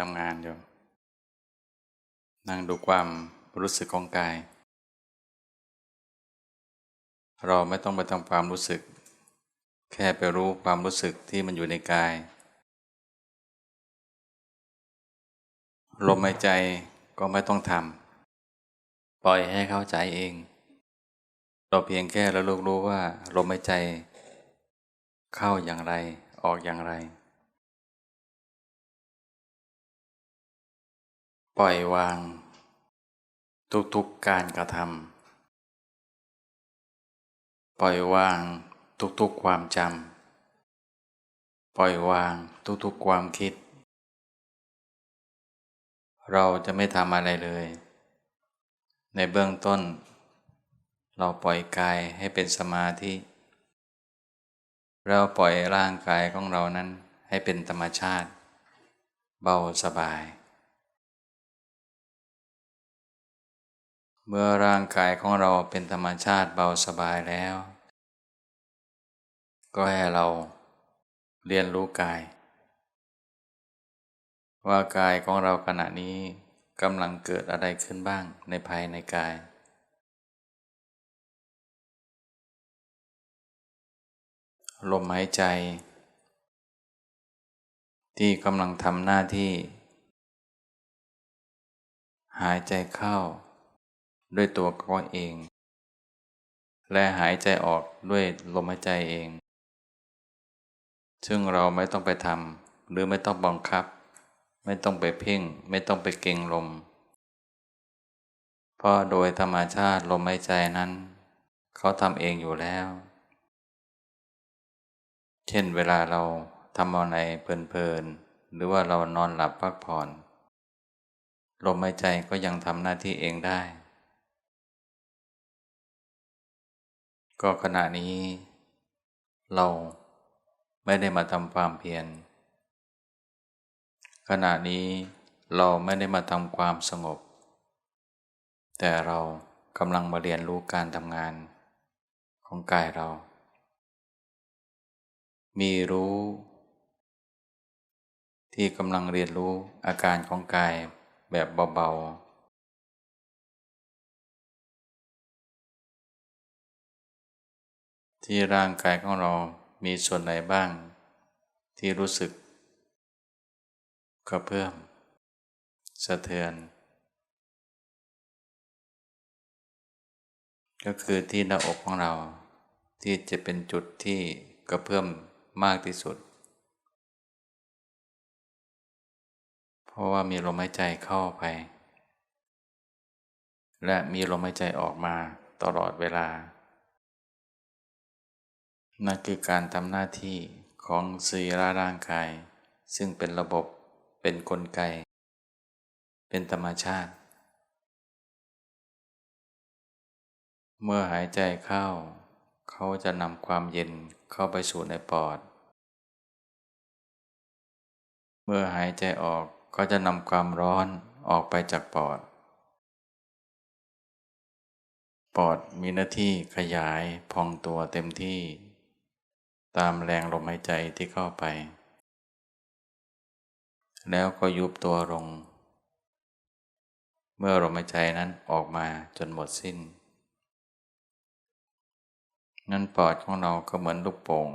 ทำงานอยู่ นั่งดูความรู้สึกของกาย เราไม่ต้องไปทำความรู้สึก แค่ไปรู้ความรู้สึกที่มันอยู่ในกาย ลมหายใจก็ไม่ต้องทำปล่อยให้เข้าใจเอง เราเพียงแค่ระลึกรู้ว่าลมหายใจ เข้าอย่างไรออกอย่างไร ปล่อยวาง ทุกๆการกระทำปล่อยวางทุกๆความจำปล่อยวางทุกๆความคิด เราจะไม่ทำอะไรเลย ในเบื้องต้น เราปล่อยกายให้เป็นสมาธิ เราปล่อยร่างกายของเรานั้นให้เป็นธรรมชาติ เบาสบาย เมื่อร่างกายของเราเป็นธรรมชาติเบาสบายแล้ว ก็ให้เราเรียนรู้กาย ว่ากายของเราขณะนี้กำลังเกิดอะไรขึ้นบ้างในภายในกาย ลมหายใจ ที่กำลังทำหน้าที่ หายใจเข้า ด้วยตัวเขาเอง และหายใจออกด้วยลมหายใจเอง ซึ่งเราไม่ต้องไปทำหรือไม่ต้องบังคับ ไม่ต้องไปเพ่ง ไม่ต้องไปเก่งลม เพราะโดยธรรมชาติลมหายใจนั้น เขาทำเองอยู่แล้ว เช่นเวลาเราทำอาในเพลินๆหรือว่าเรานอนหลับพักผ่อนลมหายใจก็ยังทำหน้าที่เองได้ ก็ขณะนี้เราไม่ได้มาทำความเพียร ขณะนี้เราไม่ได้มาทำความสงบ แต่เรากำลังมาเรียนรู้การทำงานของกายเรา มีรู้ ที่กำลังเรียนรู้อาการของกายแบบเบาๆ ที่ร่างกายของเรามีส่วนไหนบ้าง ที่รู้สึกกระเพื่อมสะเทือน ก็คือที่หน้าอกของเรา ที่จะเป็นจุดที่กระเพื่อมมากที่สุด เพราะว่ามีลมหายใจเข้าไป และมีลมหายใจออกมาตลอดเวลา นั่นคือการทำหน้าที่ของสีราร่างกาย ซึ่งเป็นระบบเป็นนกลไก เป็นธรรมชาติ เมื่อหายใจเข้า เขาจะนำความเย็นเข้าไปสู่ในปอด เมื่อหายใจออกก็จะนำความร้อนออกไปจากปอด ปอดมีหน้าที่ขยายพองตัวเต็มที่ ตามแรงลมหายใจที่เข้าไป แล้วก็ยุบตัวลง เมื่อลมหายใจนั้นออกมาจนหมดสิ้น นั้นปอดของเราก็เหมือนลูกโป่ง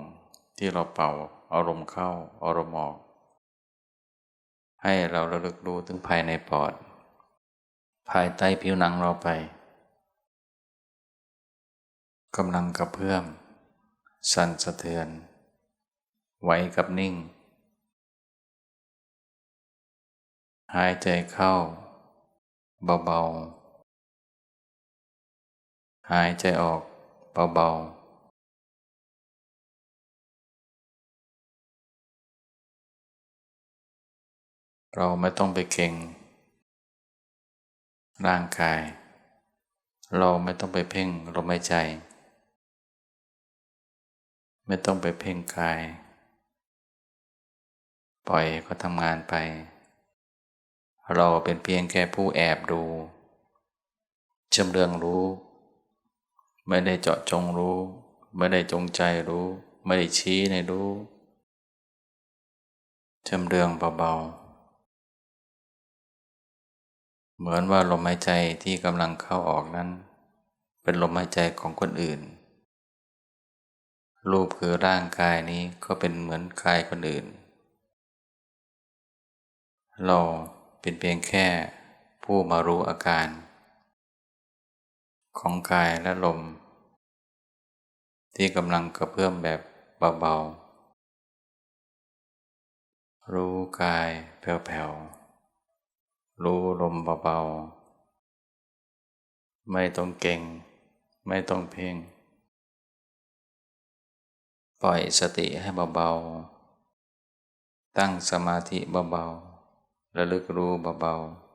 ที่เราเป่าอารมณ์เข้าอารมณ์ออก ให้เราระลึกรู้ถึงภายในปอด ภายใต้ผิวหนังเราไปกำลังกระเพื่อม สั่นสะเทือน ไหวกับนิ่ง หายใจเข้า เบาๆ หายใจออกเบาๆเราไม่ต้องไปเก่ง ร่างกาย เราไม่ต้องไปเพ่งลมหายใจ ไม่ต้องไปเพ่งกาย ปล่อยก็ทำงานไป เราเป็นเพียงแค่ผู้แอบดูจำเรื่องรู้ ไม่ได้เจาะจงรู้ ไม่ได้จงใจรู้ ไม่ได้ชี้ในรู้จำเรื่องเบาเหมือนว่าลมหายใจที่กำลังเข้าออกนั้น เป็นลมหายใจของคนอื่น รูปคือร่างกายนี้ก็เป็นเหมือนกายคนอื่น เราเป็นเพียงแค่ผู้มารู้อาการ ของกายและลม ที่กำลังกระเพื่อมแบบเบาๆ รู้กายแผ่วๆ รู้ลมเบาๆ ไม่ต้องเก่ง ไม่ต้องเพ่ง ล่อยสติให้เบาๆ ตั้งสมาธิเบาๆ ระลึกรู้เบาๆ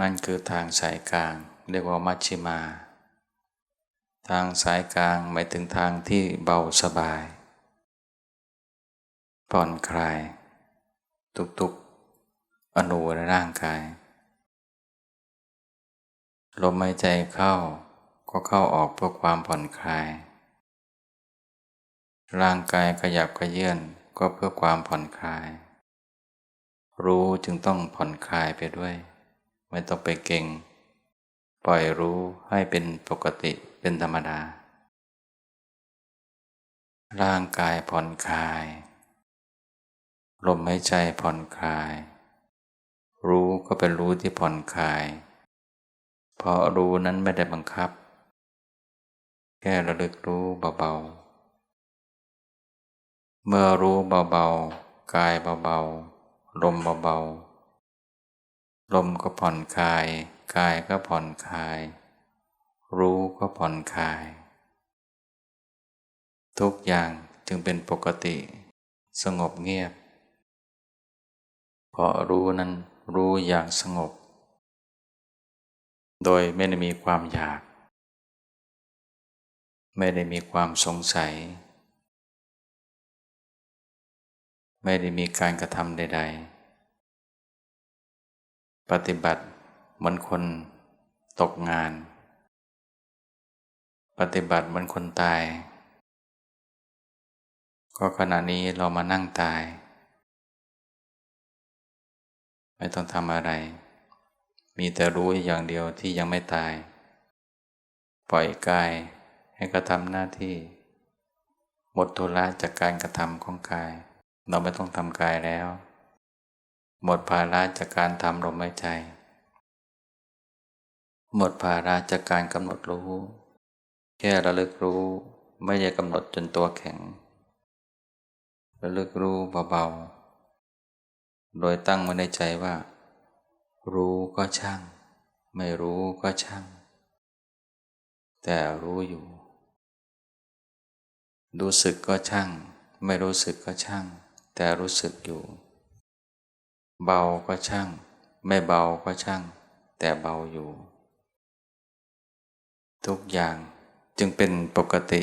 นั่นคือทางสายกลาง เรียกว่ามัชชิมา ทางสายกลางหมายถึงทางที่เบาสบาย ผ่อนคลาย ทุกๆ อนูในร่างกาย ลมหายใจเข้า ก็เข้าออกเพื่อความผ่อนคลาย ร่างกายขยับขยื่นก็เพื่อความผ่อนคลาย รู้จึงต้องผ่อนคลายไปด้วย ไม่ต้องไปเก่ง ปล่อยรู้ให้เป็นปกติเป็นธรรมดา ร่างกายผ่อนคลาย ลมหายใจผ่อนคลาย รู้ก็เป็นรู้ที่ผ่อนคลาย เพราะรู้นั้นไม่ได้บังคับ แค่ระลึกรู้เบาๆ เมื่อรู้เบาๆ กายเบาๆ ลมเบาๆ ลมก็ผ่อนคลาย กายก็ผ่อนคลาย รู้ก็ผ่อนคลาย ทุกอย่างจึงเป็นปกติ สงบเงียบ เพราะรู้นั้นรู้อย่างสงบ โดยไม่ได้มีความอยาก ไม่ได้มีความสงสัย ไม่ได้มีการกระทำใด ๆ ปฏิบัติเหมือนคนตกงาน ปฏิบัติเหมือนคนตาย ก็ขณะนี้เรามานั่งตาย ไม่ต้องทำอะไร มีแต่รู้อย่างเดียวที่ยังไม่ตาย ปล่อยกาย ให้กระทำหน้าที่ หมดทุระจากการกระทำของกาย เราไม่ต้องทำกายแล้ว หมดภาระจากการทำลมหายใจ หมดภาระจากการกำหนดรู้ แค่ระลึกรู้ไม่ได้กำหนดจนตัวแข็ง ระลึกรู้เบาๆ โดยตั้งไว้ในใจว่า รู้ก็ช่าง ไม่รู้ก็ช่าง แต่รู้อยู่ รู้สึกก็ช่าง ไม่รู้สึกก็ช่าง แต่รู้สึกอยู่ เบาก็ช่าง ไม่เบาก็ช่าง แต่เบาอยู่ ทุกอย่างจึงเป็นปกติ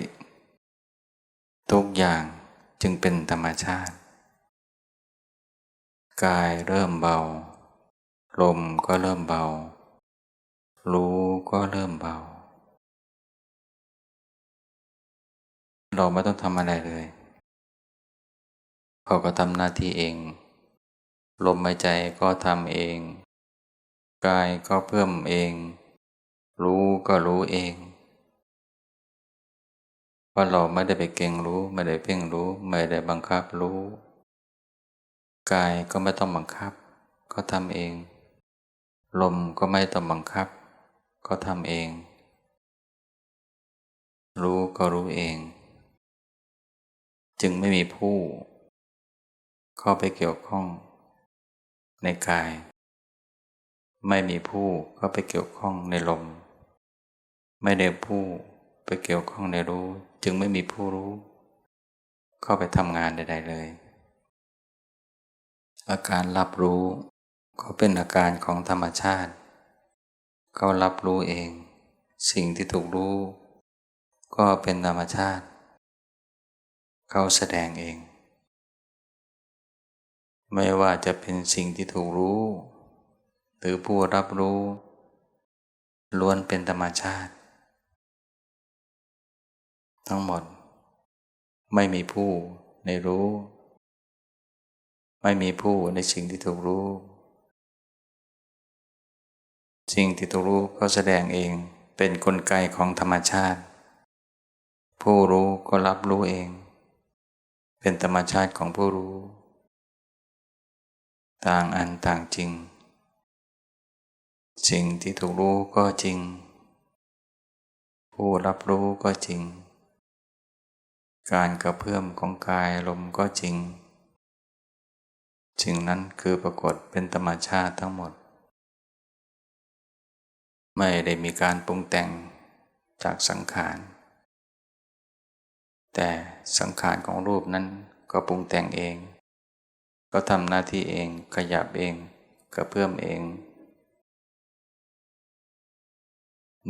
ทุกอย่างจึงเป็นธรรมชาติ กายเริ่มเบา ลมก็เริ่มเบา รู้ก็เริ่มเบา เราไม่ต้องทำอะไรเลย เขาก็ทำหน้าที่เอง ลมหายใจก็ทำเอง กายก็เพิ่มเอง รู้ก็รู้เองเพราะเราไม่ได้ไปเก่งรู้ ไม่ได้เพ่งรู้ ไม่ได้บังคับรู้ กายก็ไม่ต้องบังคับ ก็ทำเอง ลมก็ไม่ต้องบังคับ ก็ทำเองรู้ก็รู้เอง จึงไม่มีผู้ เข้าไปเกี่ยวข้อง ในกาย ไม่มีผู้เข้าไปเกี่ยวข้องในลม ไม่ได้ผู้ไปเกี่ยวข้องในรู้ จึงไม่มีผู้รู้ เข้าไปทำงานใด ๆ เลย อาการรับรู้ก็เป็นอาการของธรรมชาติ เขารับรู้เอง สิ่งที่ถูกรู้ ก็เป็นธรรมชาติ เขาแสดงเอง ไม่ว่าจะเป็นสิ่งที่ถูกรู้ หรือผู้รับรู้ ล้วนเป็นธรรมชาติ ทั้งหมด ไม่มีผู้ในรู้ ไม่มีผู้ในสิ่งที่ถูกรู้ สิ่งที่ตัวรู้ก็แสดงเองเป็นนกลไกของธรรมชาติ ผู้รู้ก็รับรู้เอง เป็นธรรมชาติของผู้รู้ ต่างอันต่างจริง สิ่งที่ถูกรู้ก็จริง ผู้รับรู้ก็จริง การกระเพื่อมของกายลมก็จริงสิ่งนั้นคือปรากฏเป็นธรรมชาติทั้งหมด ไม่ได้มีการปรุงแต่งจากสังขาร แต่สังขารของรูปนั้นก็ปรุงแต่งเอง ก็ทำหน้าที่เองขยับเองกระเพื่อมเอง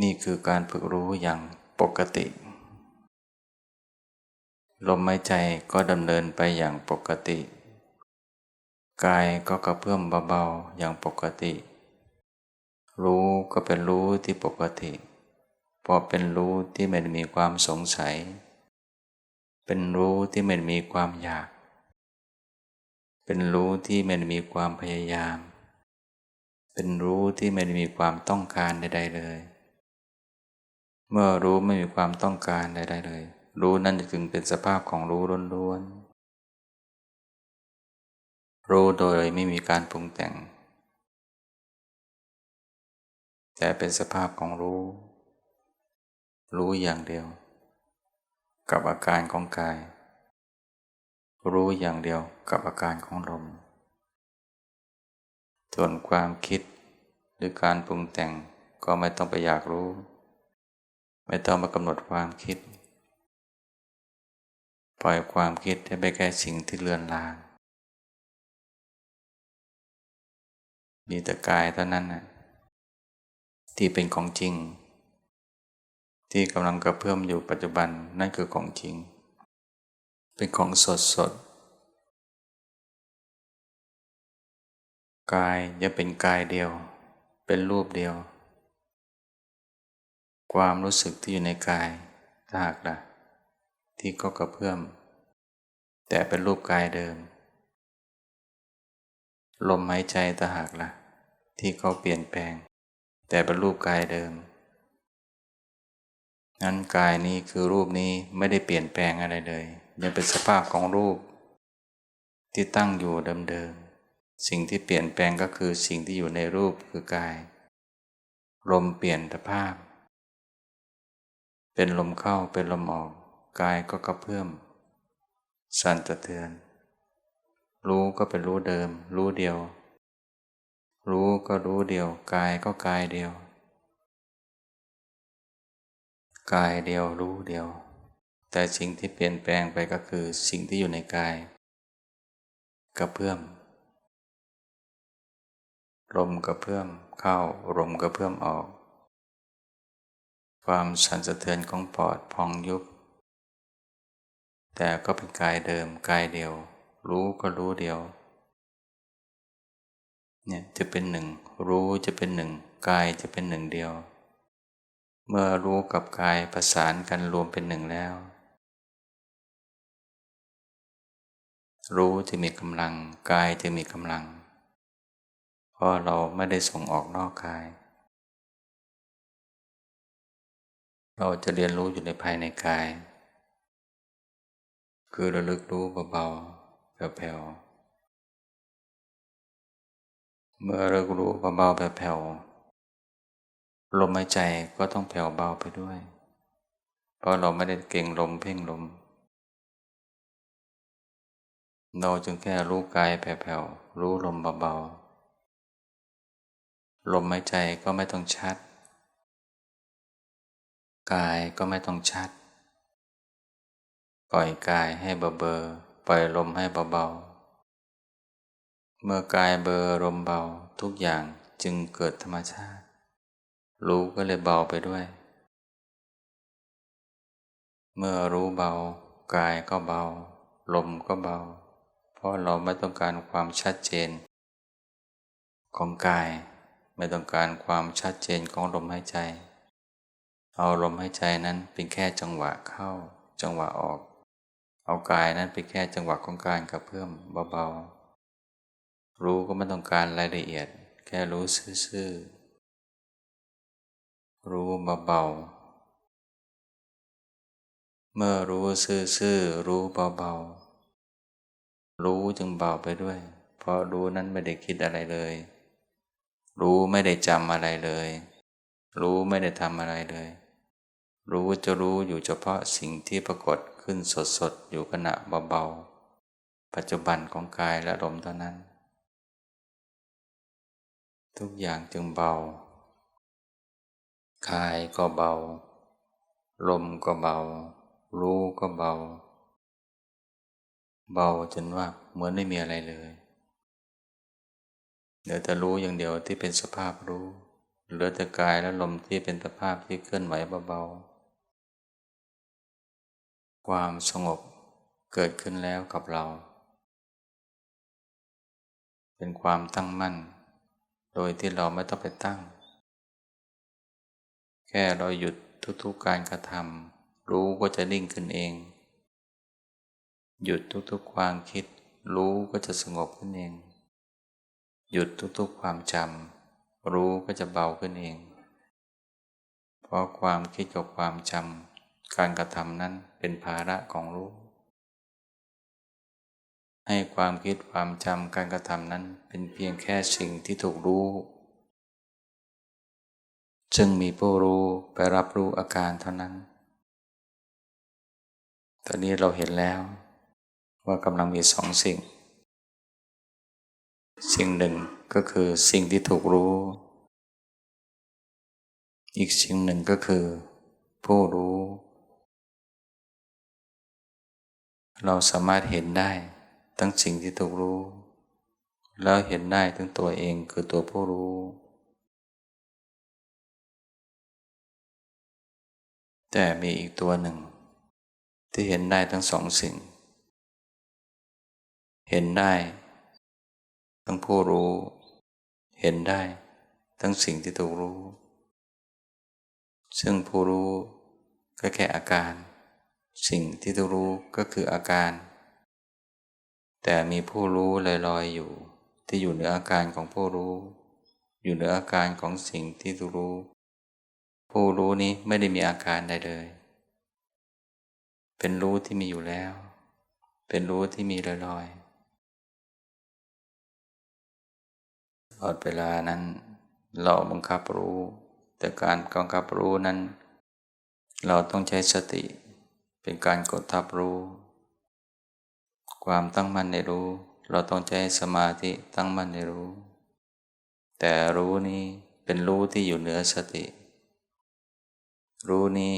นี่คือการฝึกรู้อย่างปกติ ลมหายใจก็ดำเนินไปอย่างปกติ กายก็กระเพื่อมเบาๆอย่างปกติ รู้ก็เป็นรู้ที่ปกติพอเป็นรู้ที่ไม่มีความสงสัย เป็นรู้ที่ไม่มีความอยาก เป็นรู้ที่ไม่มีความพยายาม เป็นรู้ที่ไม่มีความต้องการใด ๆเลย เมื่อรู้ไม่มีความต้องการใด ๆ เลย รู้นั่นจะถึงเป็นสภาพของรู้ล้วนๆ รู้โดยไม่มีการปรุงแต่ง แต่เป็นสภาพของรู้ รู้อย่างเดียว กับอาการของกาย รู้อย่างเดียวกับอาการของลม ส่วนความคิดหรือการปรุงแต่งก็ไม่ต้องไปอยากรู้ ไม่ต้องมากำหนดความคิด ปล่อยความคิดให้ไปแค่สิ่งที่เลือนลาง มีแต่กายเท่านั้นนะที่เป็นของจริง ที่กำลังกระเพื่อมอยู่ปัจจุบันนั่นคือของจริง เป็นของสดสดกายยังเป็นกายเดียว เป็นรูปเดียว ความรู้สึกที่อยู่ในกายถ้าหากละที่ก็กระเพื่อม แต่เป็นรูปกายเดิม ลมหายใจถ้าหากละที่เขาเปลี่ยนแปลง แต่เป็นรูปกายเดิม นั้นกายนี้คือรูปนี้ไม่ได้เปลี่ยนแปลงอะไรเลย ยังเป็นสภาพของรูป ที่ตั้งอยู่เดิมๆสิ่งที่เปลี่ยนแปลงก็คือสิ่งที่อยู่ในรูปคือกาย ลมเปลี่ยนสภาพ เป็นลมเข้าเป็นลมออก กายก็กระเพื่อม สั่นสะเทือน รู้ก็เป็นรู้เดิม รู้เดียว รู้ก็รู้เดียว กายก็กายเดียว กายเดียวรู้เดียว แต่สิ่งที่เปลี่ยนแปลงไปก็คือสิ่งที่อยู่ในกายกระเพื่อมลมกระเพื่อมเข้าลมกระเพื่อมออก ความสั่นสะเทือนของปอดพองยุบ แต่ก็เป็นกายเดิมกายเดียว รู้ก็รู้เดียวเนี่ยจะเป็นหนึ่งรู้จะเป็นหนึ่งกายจะเป็นหนึ่งเดียว เมื่อรู้กับกายประสานกันรวมเป็นหนึ่งแล้ว รู้จะมีกำลัง กายจะมีกำลัง เพราะเราไม่ได้ส่งออกนอกกาย เราจะเรียนรู้อยู่ในภายในกาย คือระลึกรู้เบาๆแผ่วๆเมื่อเรารู้เบาๆแผ่วๆ ลมหายใจก็ต้องแผ่วเบาไปด้วย เพราะเราไม่ได้เก่งลมเพ่งลม เราจึงแค่รู้กายแผ่วๆ รู้ลมเบาๆ ลมหายใจก็ไม่ต้องชัด กายก็ไม่ต้องชัด ปล่อยกายให้เบอเบอปล่อยลมให้เบาๆ เมื่อกายเบอร์ลมเบาทุกอย่างจึงเกิดธรรมชาติ รู้ก็เลยเบาไปด้วย เมื่อรู้เบา กายก็เบา ลมก็เบา เพราะเราไม่ต้องการความชัดเจน ของกายไม่ต้องการความชัดเจนของลมหายใจ เอาลมหายใจนั้นเป็นแค่จังหวะเข้า จังหวะออก เอากายนั้นเป็นแค่จังหวะของการกระเพื่อมเบาๆรู้ก็ไม่ต้องการรายละเอียด แค่รู้ซื่อ รู้เบาๆ เมื่อรู้ซื่อๆรู้เบาๆ รู้จึงเบาไปด้วย เพราะรู้นั้นไม่ได้คิดอะไรเลย รู้ไม่ได้จำอะไรเลย รู้ไม่ได้ทำอะไรเลย รู้จะรู้อยู่เฉพาะสิ่งที่ปรากฏขึ้นสดๆ อยู่ขณะเบาๆ ปัจจุบันของกายและลมเท่านั้น ทุกอย่างจึงเบา กายก็เบา ลมก็เบา รู้ก็เบา เบาจนว่าเหมือนไม่มีอะไรเลยเหลือแต่รู้อย่างเดียวที่เป็นสภาพรู้ เหลือแต่กายและลมที่เป็นสภาพที่เคลื่อนไหวเบาๆ ความสงบเกิดขึ้นแล้วกับเรา เป็นความตั้งมั่น โดยที่เราไม่ต้องไปตั้ง แค่เราหยุดทุกๆการกระทำรู้ก็จะนิ่งขึ้นเอง หยุดทุกๆความคิด รู้ก็จะสงบขึ้นเอง หยุดทุกๆความจำรู้ก็จะเบาขึ้นเอง เพราะความคิดกับความจำการกระทำนั้นเป็นภาระของรู้ ให้ความคิดความจำการกระทำนั้นเป็นเพียงแค่สิ่งที่ถูกรู้ ซึ่งมีผู้รู้ไปรับรู้อาการเท่านั้น ตอนนี้เราเห็นแล้วว่ากำลังมีสองสิ่ง สิ่งหนึ่งก็คือสิ่งที่ถูกรู้ อีกสิ่งหนึ่งก็คือ ผู้รู้ เราสามารถเห็นได้ทั้งสิ่งที่ถูกรู้ แล้วเห็นได้ทั้งตัวเองคือตัวผู้รู้ แต่มีอีกตัวหนึ่ง ที่เห็นได้ทั้งสองสิ่ง เห็นได้ ทั้งผู้รู้ เห็นได้ ทั้งสิ่งที่ถูกรู้ ซึ่งผู้รู้ก็แค่อาการ สิ่งที่ถูกรู้ก็คืออาการ แต่มีผู้รู้ลอยลอยอยู่ ที่อยู่เหนืออาการของผู้รู้ อยู่เหนืออาการของสิ่งที่ถูกรู้ ผู้รู้นี้ไม่ได้มีอาการใดเลย เป็นรู้ที่มีอยู่แล้ว เป็นรู้ที่มีลอยๆตลอดเวลานั้น เราบังคับรู้ แต่การกำกับรู้นั้น เราต้องใช้สติ เป็นการกดทับรู้ ความตั้งมั่นในรู้ เราต้องใช้สมาธิตั้งมั่นในรู้ แต่รู้นี้เป็นรู้ที่อยู่เหนือสติ รู้นี้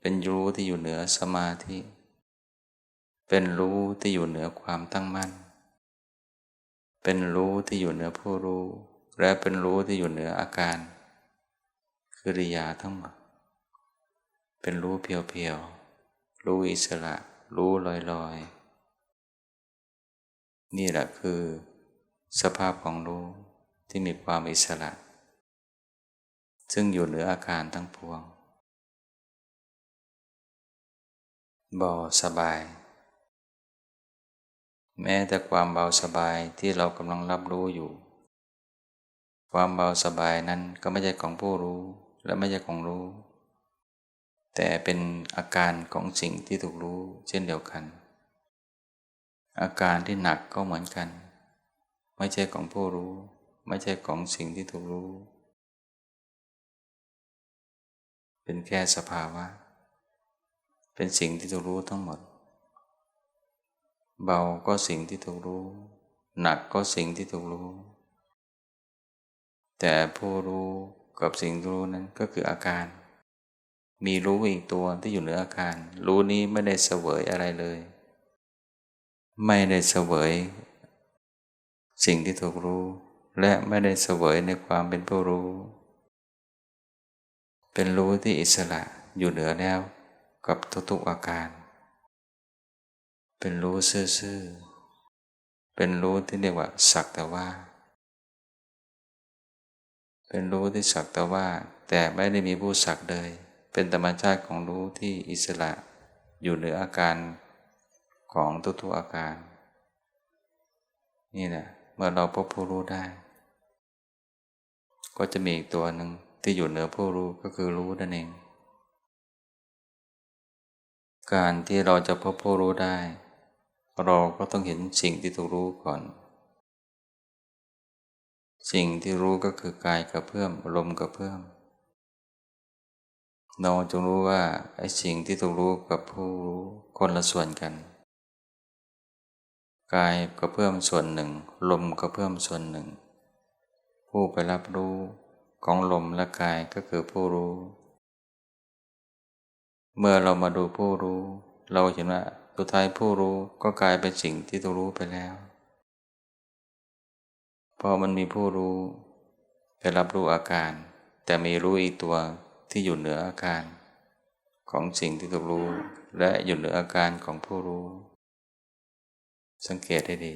เป็นรู้ที่อยู่เหนือสมาธิ เป็นรู้ที่อยู่เหนือความตั้งมั่น เป็นรู้ที่อยู่เหนือผู้รู้ และเป็นรู้ที่อยู่เหนืออาการกิริยาทั้งหมด เป็นรู้เพียวๆ รู้อิสระ รู้ลอยๆ นี่แหละคือ สภาพของรู้ที่มีความอิสระ ซึ่งอยู่เหนืออาการทั้งปวง เบาสบาย แม้แต่ความเบาสบายที่เรากำลังรับรู้อยู่ ความเบาสบายนั้นก็ไม่ใช่ของผู้รู้และไม่ใช่ของรู้ แต่เป็นอาการของสิ่งที่ถูกรู้เช่นเดียวกัน อาการที่หนักก็เหมือนกัน ไม่ใช่ของผู้รู้ ไม่ใช่ของสิ่งที่ถูกรู้ เป็นแค่สภาวะ เป็นสิ่งที่ถูกรู้ทั้งหมด เบาก็สิ่งที่ถูกรู้ หนักก็สิ่งที่ถูกรู้ แต่ผู้รู้กับสิ่งรู้นั้นก็คืออาการ มีรู้อีกตัวที่อยู่เหนืออาการ รู้นี้ไม่ได้เสวยอะไรเลย ไม่ได้เสวย สิ่งที่ถูกรู้ และไม่ได้เสวยในความเป็นผู้รู้ เป็นรู้ที่อิสระอยู่เหนือแล้ว กับทุกๆอาการ เป็นรู้ซื่อๆ เป็นรู้ที่เรียกว่าสักแต่ว่า เป็นรู้ที่สักแต่ว่า แต่ไม่ได้มีผู้สักเลย เป็นธรรมชาติของรู้ที่อิสระอยู่เหนืออาการของทุกๆอาการ นี่แหละเมื่อเราพบผู้รู้ได้ ก็จะมีอีกตัวหนึ่งที่อยู่เหนือผู้รู้ก็คือรู้นั่นเอง การที่เราจะพบผู้รู้ได้ เราก็ต้องเห็นสิ่งที่ถูกรู้ก่อน สิ่งที่รู้ก็คือกายกระเพื่อมลมกระเพื่อมเราจงรู้ว่าไอ้สิ่งที่ถูกรู้กับผู้รู้คนละส่วนกัน กายก็เพิ่มส่วนหนึ่ง ลมก็เพิ่มส่วนหนึ่ง ผู้ไปรับรู้ของลมและกายก็คือผู้รู้ เมื่อเรามาดูผู้รู้ เราเห็นว่าสุดท้ายผู้รู้ก็กลายเป็นสิ่งที่ต้องรู้ไปแล้วพอมันมีผู้รู้ไปรับรู้อาการ แต่มีรู้อีกตัวที่อยู่เหนืออาการของสิ่งที่ถูกรู้ และอยู่เหนืออาการของผู้รู้ สังเกตให้ดี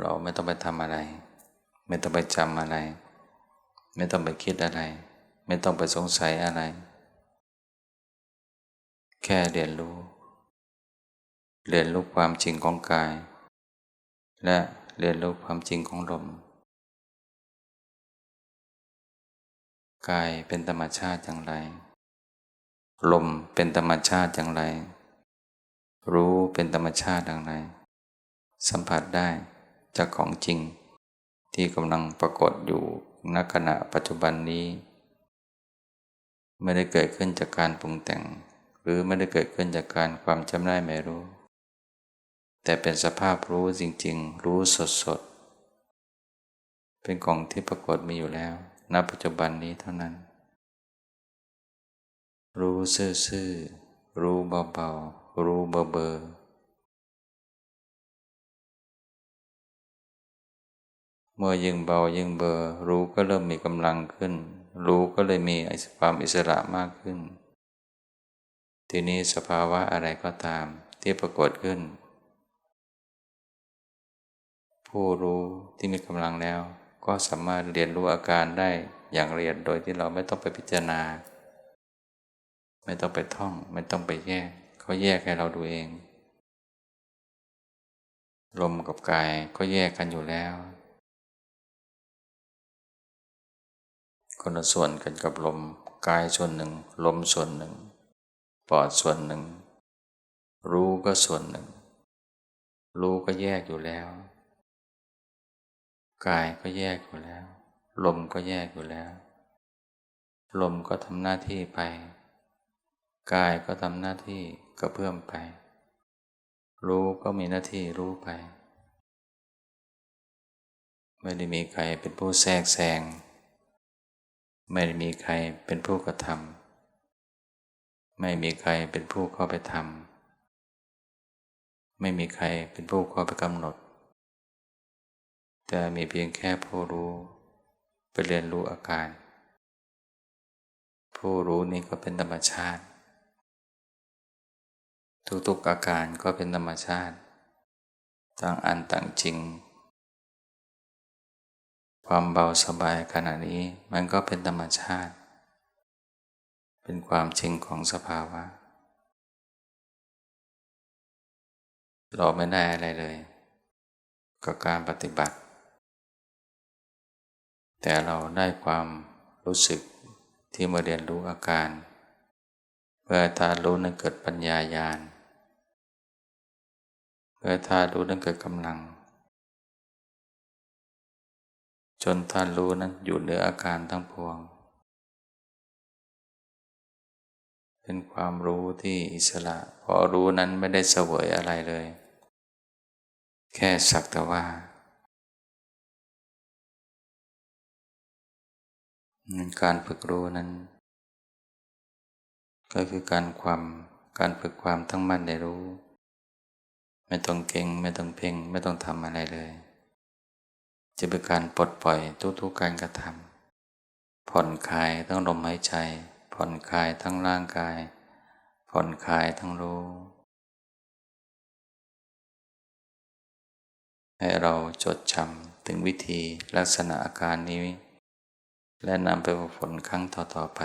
เราไม่ต้องไปทำอะไร ไม่ต้องไปจำอะไร ไม่ต้องไปคิดอะไร ไม่ต้องไปสงสัยอะไร แค่เรียนรู้ เรียนรู้ความจริงของกาย และเรียนรู้ความจริงของลมกายเป็นธรรมชาติอย่างไร ลมเป็นธรรมชาติอย่างไร รู้เป็นธรรมชาติอย่างไร สัมผัสได้ จากของจริง ที่กำลังปรากฏอยู่ณขณะปัจจุบันนี้ ไม่ได้เกิดขึ้นจากการปรุงแต่ง หรือไม่ได้เกิดขึ้นจากการความจำได้ไม่รู้ แต่เป็นสภาพรู้จริง ๆ รู้สดๆ เป็นของที่ปรากฏมีอยู่แล้ว ณปัจจุบันนี้เท่านั้น รู้ซื่อๆรู้เบาๆรู้เบอเบอ เมื่อยิ่งเบายิ่งเบอร์รู้ก็เริ่มมีกำลังขึ้น รู้ก็เลยมีความอิสระมากขึ้น ทีนี้สภาวะอะไรก็ตามที่ปรากฏขึ้น ผู้รู้ที่มีกำลังแล้ว ก็สามารถเรียนรู้อาการได้อย่างละเอียดโดยที่เราไม่ต้องไปพิจารณา ไม่ต้องไปท่อง ไม่ต้องไปแยก เขาแยกให้เราดูเอง ลมกับกายก็แยกกันอยู่แล้ว คนละส่วนกันกับลมกายส่วนหนึ่ง ลมส่วนหนึ่ง ปอดส่วนหนึ่ง รู้ก็ส่วนหนึ่ง รู้ก็แยกอยู่แล้ว กายก็แยกอยู่แล้ว ลมก็แยกอยู่แล้ว ลมก็ทำหน้าที่ไป กายก็ทำหน้าที่กระเพื่อมไป รู้ก็มีหน้าที่รู้ไป ไม่ได้มีใครเป็นผู้แทรกแซง ไม่มีใครเป็นผู้กระทำไม่มีใครเป็นผู้เข้าไปทำไม่มีใครเป็นผู้เข้าไปกำหนด แต่มีเพียงแค่ผู้รู้ ไปเรียนรู้อาการ ผู้รู้นี้ก็เป็นธรรมชาติ ทุกๆอาการก็เป็นธรรมชาติ ต่างอันต่างจริง ความเบาสบายขณะนี้มันก็เป็นธรรมชาติ เป็นความจริงของสภาวะ เราไม่ได้อะไรเลย กับการปฏิบัติ แต่เราได้ความรู้สึกที่มาเรียนรู้อาการ เพื่อถ้ารู้นั้นเกิดปัญญาญาณเพื่อถ้ารู้นั้นเกิดกำลัง จนท่านรู้นั้นอยู่เหนืออาการทั้งพวง เป็นความรู้ที่อิสระเพราะรู้นั้นไม่ได้เสวยอะไรเลย แค่สักแต่ว่าการฝึกรู้นั้น ก็คือการความการฝึกความทั้งมั่นในรู้ ไม่ต้องเก่ง ไม่ต้องเพ่ง ไม่ต้องทำอะไรเลย จะเป็นการปลดปล่อยทุกๆการกระทำผ่อนคลายทั้งลมหายใจ ผ่อนคลายทั้งร่างกาย ผ่อนคลายทั้งรู้ ให้เราจดจำถึงวิธีลักษณะอาการนี้ และนำไปฝึกฝนครั้งต่อๆไป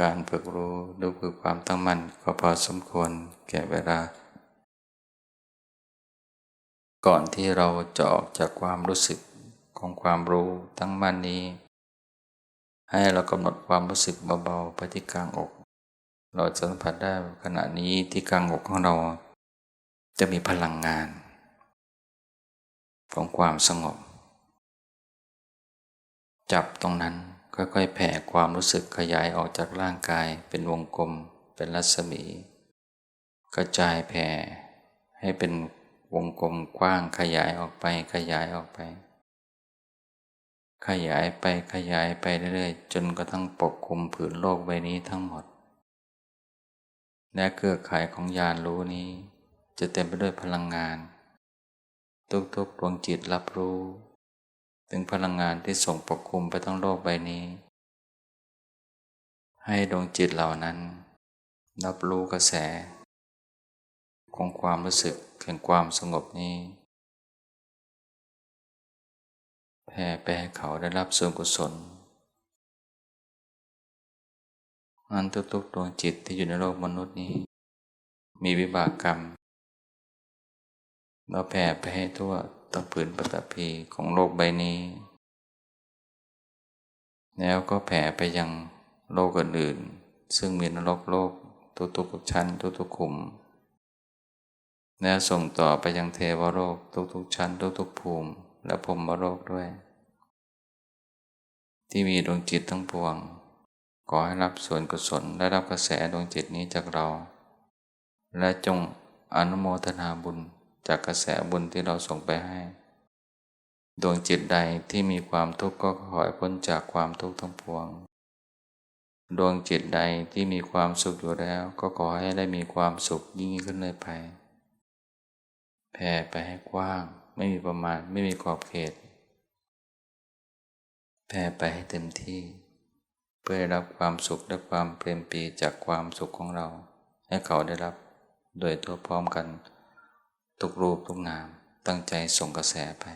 การฝึกรู้ดูฝึกความตั้งมั่นก็พอสมควรแก่เวลา ก่อนที่เราจะออกจากความรู้สึกของความรู้ตั้งมั่นนี้ ให้เรากำหนดความรู้สึกเบาๆไปที่กลางอก เราจะสัมผัสได้ขณะนี้ที่กลางอกของเรา จะมีพลังงาน ของความสงบ จับตรงนั้นค่อยๆแผ่ความรู้สึกขยายออกจากร่างกายเป็นวงกลมเป็นรัศมี กระจายแผ่ให้เป็น วงกลมกว้างขยายออกไปขยายออกไป ขยายไปขยายไปเรื่อยๆ จนกระทั่งปกคลุมผืนโลกใบนี้ทั้งหมด และเครือข่ายของยานรู้นี้ จะเต็มไปด้วยพลังงาน ทุกๆดวงจิตรับรู้ ถึงพลังงานที่ส่งปกคลุมไปทั้งโลกใบนี้ ให้ดวงจิตเหล่านั้น รับรู้กระแส ของความรู้สึกแห่งความสงบนี้แผ่ไปให้เขาได้รับส่วนกุศลนั้นทุกๆดวงจิตที่อยู่ในโลกมนุษย์นี้ มีวิบากกรรม เราแผ่ไปให้ทั่วตั้งผืนปฐพีของโลกใบนี้ แล้วก็แผ่ไปยังโลกอื่นๆซึ่งมีนรกโลก ทุกๆชั้นทุกๆขุม แล้วส่งต่อไปยังเทวโลกทุกๆชั้น ทุกๆภูมิ และพรมโลกด้วย ที่มีดวงจิตทั้งปวง ขอให้รับส่วนกุศลและรับกระแสดวงจิตนี้จากเรา และจงอนุโมทนาบุญจากกระแสบุญที่เราส่งไปให้ ดวงจิตใดที่มีความทุกข์ก็ขอให้พ้นจากความทุกข์ทั้งปวง ดวงจิตใดที่มีความสุขอยู่แล้ว ก็ขอให้ได้มีความสุขยิ่งขึ้นเลยไป แผ่ไปให้กว้าง ไม่มีประมาณไม่มีขอบเขต แผ่ไปให้เต็มที่ เพื่อได้รับความสุขและความเปลี่ยนปีจากความสุขของเรา ให้เขาได้รับโดยทั่วพร้อมกัน ทุกรูปทุกนามตั้งใจส่งกระแสไป